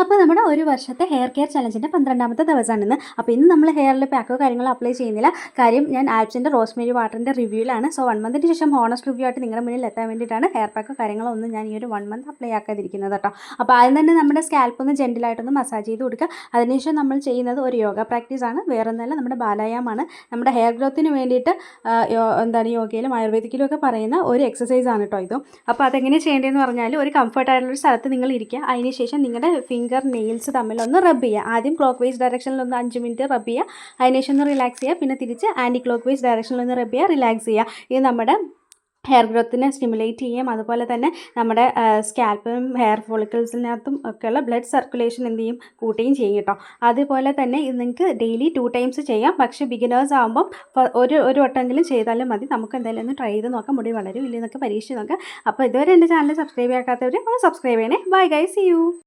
അപ്പോൾ നമ്മുടെ ഒരു വർഷത്തെ ഹെയർ കെയർ ചലഞ്ചിന്റെ പന്ത്രണ്ടാമത്തെ ദിവസമാണ് ഇന്ന് അപ്പോൾ ഇന്ന് നമ്മൾ ഹെയറിൽ പാക്കോ കാര്യങ്ങളോ അപ്ലൈ ചെയ്യുന്നില്ല. കാര്യം ഞാൻ ആപ്സിന്റെ റോസ്മേരി വാട്ടറിന്റെ റിവ്യൂലാണ്. സോ വൺ മന്തിന് ശേഷം ഹോണസ്റ്റ് റിവ്യൂ ആയിട്ട് നിങ്ങളുടെ മുന്നിൽ എത്താൻ വേണ്ടിയിട്ടാണ് ഹെയർ പാക്കോ കാര്യങ്ങളോ ഒന്നും ഞാൻ ഈ ഒരു വൺ മന്ത് അപ്ലൈ ആക്കാതിരിക്കുന്നത് കേട്ടോ അപ്പോൾ ആദ്യം തന്നെ നമ്മുടെ സ്കാൽപ്പ് ഒന്ന് ജെന്റിലായിട്ടൊന്ന് മസാജ് ചെയ്ത് കൊടുക്കുക. അതിനുശേഷം നമ്മൾ ചെയ്യുന്നത് ഒരു യോഗ പ്രാക്ടീസ് ആണ്. വേറെ ഒന്നല്ല നമ്മുടെ ബാലായാമാണ് നമ്മുടെ ഹെയർ ഗ്രോത്തിന് വേണ്ടിയിട്ട് എന്താണ് യോഗയിലും ആയുർവേദിക്കിലും ഒക്കെ പറയുന്ന ഒരു എക്സസൈസ് ആണ് കേട്ടോ ഇതും. അപ്പോൾ അതെങ്ങനെ ചെയ്യേണ്ടതെന്ന് പറഞ്ഞാൽ ഒരു കംഫർട്ടായിട്ടുള്ള സ്ഥലത്ത് നിങ്ങൾ ഇരിക്കുക. അതിനുശേഷം നിങ്ങളുടെ ഫിംഗർ നെയിൽസ് തമ്മിലൊന്ന് റബ് ചെയ്യുക ആദ്യം ക്ലോക്ക് വൈസ് ഡയറക്ഷനിൽ ഒന്ന് അഞ്ച് മിനിറ്റ് റബ്ബ് ചെയ്യുക അതിനുശേഷം ഒന്ന് റിലാക്സ് ചെയ്യുക പിന്നെ തിരിച്ച് ആന്റി ക്ലോക്ക് വൈസ് ഡയറക്ഷനിൽ ഒന്ന് റബ്ബ് ചെയ്യുക റിലാക്സ് ചെയ്യുക ഇത് നമ്മുടെ ഹെയർ ഗ്രോത്തിനെ സ്റ്റിമുലേറ്റ് ചെയ്യും. അതുപോലെ തന്നെ നമ്മുടെ സ്കാൽപ്പിനും ഹെയർ ഫോളിക്കിൾസിനകത്തും ഒക്കെയുള്ള ബ്ലഡ് സർക്കുലേഷൻ എന്ത് ചെയ്യും? കൂട്ടുകയും ചെയ്യും കേട്ടോ. അതുപോലെ തന്നെ ഇത് നിങ്ങൾക്ക് ഡെയിലി ടു ടൈംസ് ചെയ്യാം. പക്ഷേ ബിഗിനേഴ്സ് ആകുമ്പം ഒരു ഒരു വട്ടമെങ്കിലും ചെയ്താലും മതി. നമുക്ക് എന്തായാലും ഒന്ന് ട്രൈ ചെയ്ത് നോക്കാം. മുടി വളരും ഇല്ലെന്നൊക്കെ പരീക്ഷിച്ച് നോക്കാം. അപ്പോൾ ഇതുവരെ എന്റെ ചാനൽ സബ്സ്ക്രൈബ് ചെയ്യാത്തവർ ഒന്ന് സബ്സ്ക്രൈബ് ചെയ്യണേ. By Guy C U